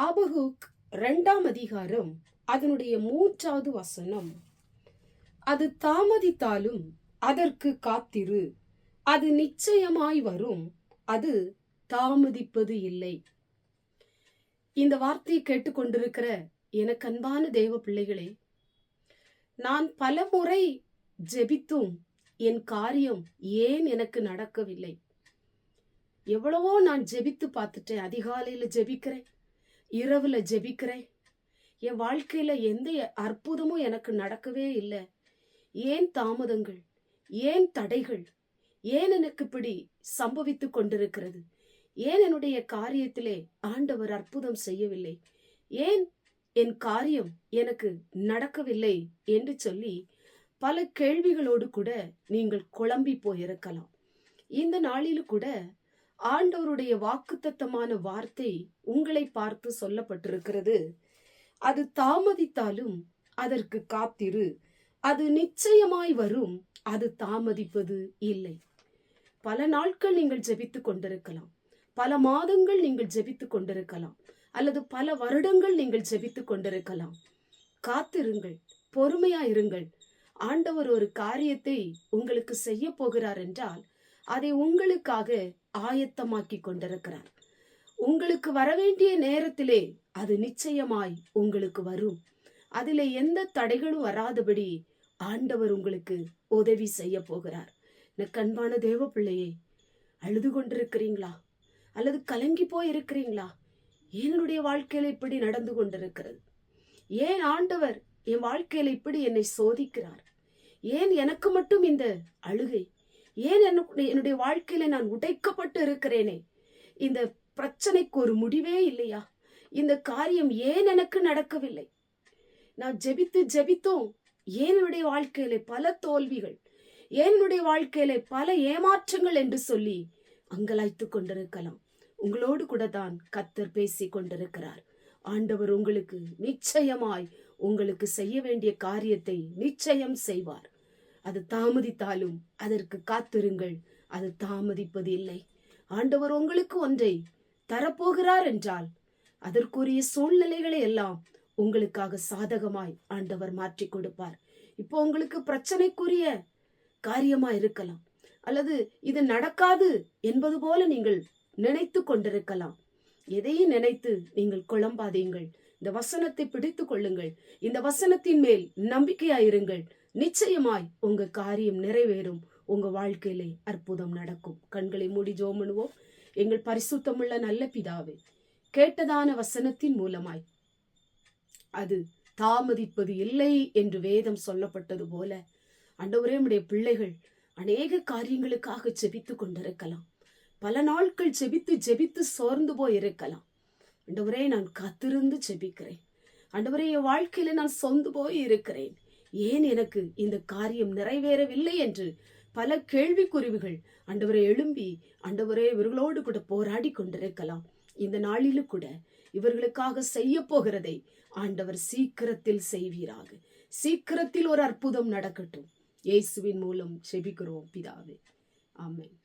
ஆபகுக் இரண்டாம் அதிகாரம் அதனுடைய மூன்றாவது வசனம். அது தாமதித்தாலும் அதற்கு காத்திரு அது நிச்சயமாய் வரும் அது தாமதிப்பது இல்லை. இந்த வார்த்தையை கேட்டுக்கொண்டிருக்கிற எனக்கு அன்பான தேவ பிள்ளைகளே நான் பல முறை ஜெபித்தும் என் காரியம் ஏன் எனக்கு நடக்கவில்லை? எவ்வளவோ நான் ஜெபித்து பார்த்துட்டேன் அதிகாலையில் ஜெபிக்கிறேன். இரவுல ஜெபிக்கிறேன். என் வாழ்க்கையில எந்த அற்புதமும் எனக்கு நடக்கவே இல்லை. ஏன் தாமதங்கள்? ஏன் தடைகள்? ஏன் எனக்கு இப்படி சம்பவித்து கொண்டிருக்கிறது? ஏன் என்னுடைய காரியத்திலே ஆண்டவர் அற்புதம் செய்யவில்லை? ஏன் என் காரியம் எனக்கு நடக்கவில்லை என்று சொல்லி பல கேள்விகளோடு கூட நீங்கள் குழம்பி போயிருக்கலாம். இந்த நாளிலும் கூட ஆண்டவருடைய வாக்குத்தத்தமான வார்த்தை உங்களை பார்த்து சொல்லப்பட்டிருக்கிறது. அது தாமதித்தாலும் அதற்கு காத்திரு. அது நிச்சயமாய் வரும். அது தாமதிப்பது இல்லை. பல நாட்கள் நீங்கள் ஜெபித்து கொண்டிருக்கலாம். பல மாதங்கள் நீங்கள் ஜெபித்து கொண்டிருக்கலாம். அல்லது பல வருடங்கள் நீங்கள் ஜெபித்து கொண்டிருக்கலாம். காத்திருங்கள். பொறுமையா இருங்கள் ஆண்டவர் ஒரு காரியத்தை உங்களுக்கு செய்ய போகிறார் என்றால் அதை உங்களுக்காக ஆயத்தமாக்கி கொண்டிருக்கிறார். உங்களுக்கு வரவேண்டிய நேரத்திலே அது நிச்சயமாய் உங்களுக்கு வரும். அதிலே எந்த தடைகளும் வராதபடி ஆண்டவர் உங்களுக்கு உதவி செய்ய போகிறார். எனக்கு அன்பான தேவ பிள்ளையே அழுது கொண்டிருக்கிறீங்களா? அல்லது கலங்கி போய் இருக்கிறீங்களா என்னுடைய வாழ்க்கையில இப்படி நடந்து கொண்டிருக்கிறது. ஏன் ஆண்டவர் என் வாழ்க்கையில இப்படி என்னை சோதிக்கிறார்? ஏன் எனக்கு மட்டும் இந்த அழுகை ஏன் என்னுடைய வாழ்க்கையில நான் உடைக்கப்பட்டு இருக்கிறேனே? இந்த பிரச்சனைக்கு ஒரு முடிவே இல்லையா? இந்த காரியம் ஏன் எனக்கு நடக்கவில்லை? நான் ஜெபித்து ஜெபித்தோம். ஏன் என்னுடைய வாழ்க்கையில பல தோல்விகள் ஏன் என்னுடைய வாழ்க்கையில பல ஏமாற்றங்கள் என்று சொல்லி அங்கலாய்த்து கொண்டிருக்கலாம். உங்களோடு கூட தான் கத்தர் பேசி கொண்டிருக்கிறார். ஆண்டவர் உங்களுக்கு நிச்சயமாய் உங்களுக்கு செய்ய வேண்டிய காரியத்தை நிச்சயம் செய்வார். அது தாமதித்தாலும் அதற்கு காத்திருங்கள். அது தாமதிப்பது இல்லை ஆண்டவர் உங்களுக்கு ஒன்றை தரப்போகிறார் என்றால் அதற்குரிய சூழ்நிலைகளை எல்லாம் உங்களுக்காக சாதகமாய் ஆண்டவர் மாற்றி கொடுப்பார். இப்போ உங்களுக்கு பிரச்சனைக்குரிய காரியமா இருக்கலாம். அல்லது இது நடக்காது என்பது போல நீங்கள் நினைத்து கொண்டிருக்கலாம். எதையும் நினைத்து நீங்கள் குழம்பாதீங்கள். இந்த வசனத்தை பிடித்து கொள்ளுங்கள். இந்த வசனத்தின் மேல் நம்பிக்கையாயிருங்கள். நிச்சயமாய் உங்க காரியம் நிறைவேறும். உங்க வாழ்க்கையிலே அற்புதம் நடக்கும். கண்களை மூடி ஜோமனுவோம் எங்கள் பரிசுத்தமுள்ள நல்ல பிதாவே கேட்டதான வசனத்தின் மூலமாய். அது தாமதிப்பது இல்லை என்று வேதம் சொல்லப்பட்டது போல அண்டவரே உடைய பிள்ளைகள் அநேக காரியங்களுக்காக ஜெபித்து கொண்டிருக்கலாம். பல நாட்கள் ஜெபித்து ஜெபித்து சோர்ந்து போய் இருக்கலாம் அண்டவரே நான் காத்திருந்து ஜெபிக்கிறேன். அண்டவரே என் வாழ்க்கையில நான் சொந்து போய் இருக்கிறேன் ஏன் எனக்கு இந்த காரியம் நிறைவேறவில்லை என்று பல கேள்விக்குருவிகள் அண்டவரை எழும்பி அண்டவரே இவர்களோடு கூட போராடி கொண்டிருக்கலாம். இந்த நாளிலும் கூட இவர்களுக்காக செய்ய போகிறதை ஆண்டவர் சீக்கிரத்தில் செய்வீராக. சீக்கிரத்தில் ஒரு அற்புதம் நடக்கட்டும். இயேசுவின் மூலம் செபிக்கிறோம் பிதாவே. ஆமை